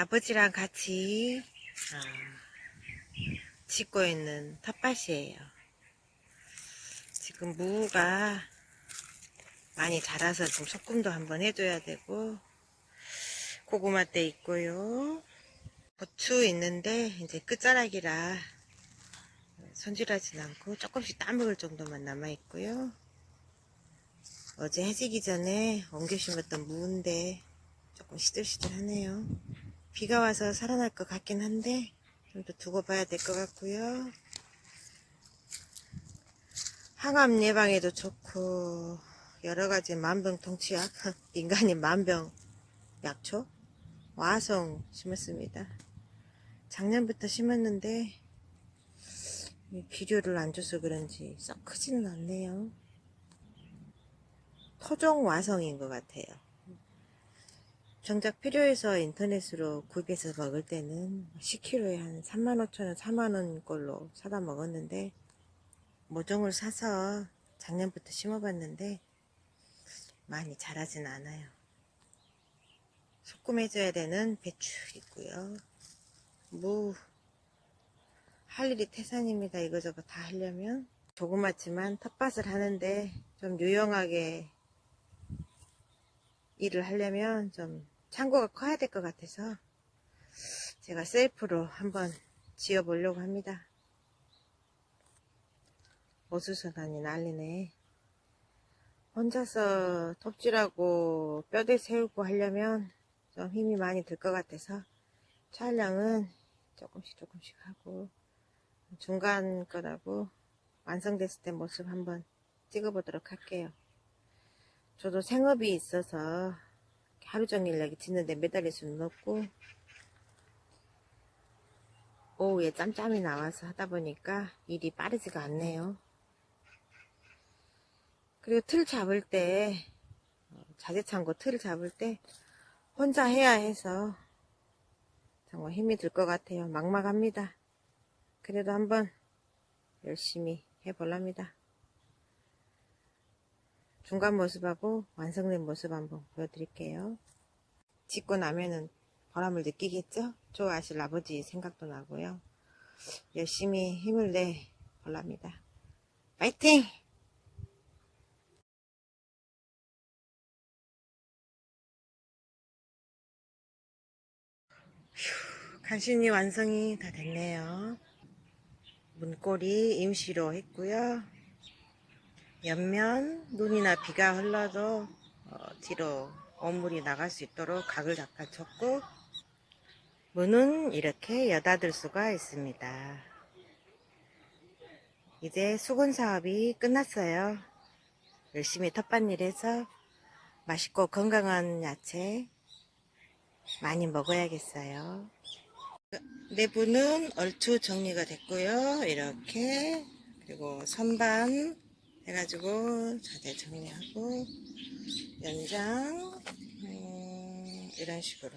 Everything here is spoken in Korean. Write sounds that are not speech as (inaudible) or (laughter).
아버지랑 같이 아, 짓고 있는 텃밭이에요. 지금 무가 많이 자라서 좀 소금도 한번 해줘야 되고 고구마 때 있고요. 고추 있는데 이제 끝자락이라 손질하진 않고 조금씩 따먹을 정도만 남아 있고요. 어제 해지기 전에 옮겨 심었던 무인데 조금 시들시들하네요. 비가 와서 살아날 것 같긴 한데 좀 더 두고 봐야 될 것 같고요. 항암 예방에도 좋고 여러 가지 만병통치약 (laughs) 인간이 만병 약초 와송 심었습니다. 작년부터 심었는데 이 비료를 안 줘서 그런지 썩 크지는 않네요. 토종 와성인 것 같아요. 정작 필요해서 인터넷으로 구입해서 먹을 때는 10kg에 한 35,000원, 4만원 꼴로 사다 먹었는데 모종을 사서 작년부터 심어봤는데 많이 자라진 않아요. 소금해줘야 되는 배추 있고요. 무, 할 일이 태산입니다. 이거저거 다 하려면. 조그맣지만 텃밭을 하는데 좀 유용하게 일을 하려면 좀 창고가 커야 될 것 같아서 제가 셀프로 한번 지어 보려고 합니다. 오수선안이 난리네. 혼자서 톱질하고 뼈대 세우고 하려면 좀 힘이 많이 들 것 같아서 촬영은 조금씩 조금씩 하고 중간 거라고 완성됐을 때 모습 한번 찍어보도록 할게요. 저도 생업이 있어서 하루 종일 여기 짓는데 매달릴 수는 없고 오후에 짬짬이 나와서 하다 보니까 일이 빠르지가 않네요. 그리고 틀 잡을 때 어, 자재창고 틀 잡을 때 혼자 해야 해서 정말 힘이 들 것 같아요. 막막합니다. 그래도 한번 열심히 해볼랍니다. 중간 모습하고 완성된 모습 한번 보여드릴게요. 짓고 나면은 보람을 느끼겠죠? 좋아하실 아버지 생각도 나고요. 열심히 힘을 내 볼랍니다. 파이팅! 휴, 간신히 완성이 다 됐네요. 문고리 임시로 했고요. 옆면 눈이나 비가 흘러도 어, 뒤로 온물이 나갈 수 있도록 각을 닦아줬고 문은 이렇게 여닫을 수가 있습니다. 이제 수건 사업이 끝났어요. 열심히 텃밭일 해서 맛있고 건강한 야채 많이 먹어야겠어요. 내부는 얼추 정리가 됐고요. 이렇게 그리고 선반 해가지고 자재 정리하고 연장 음, 이런 식으로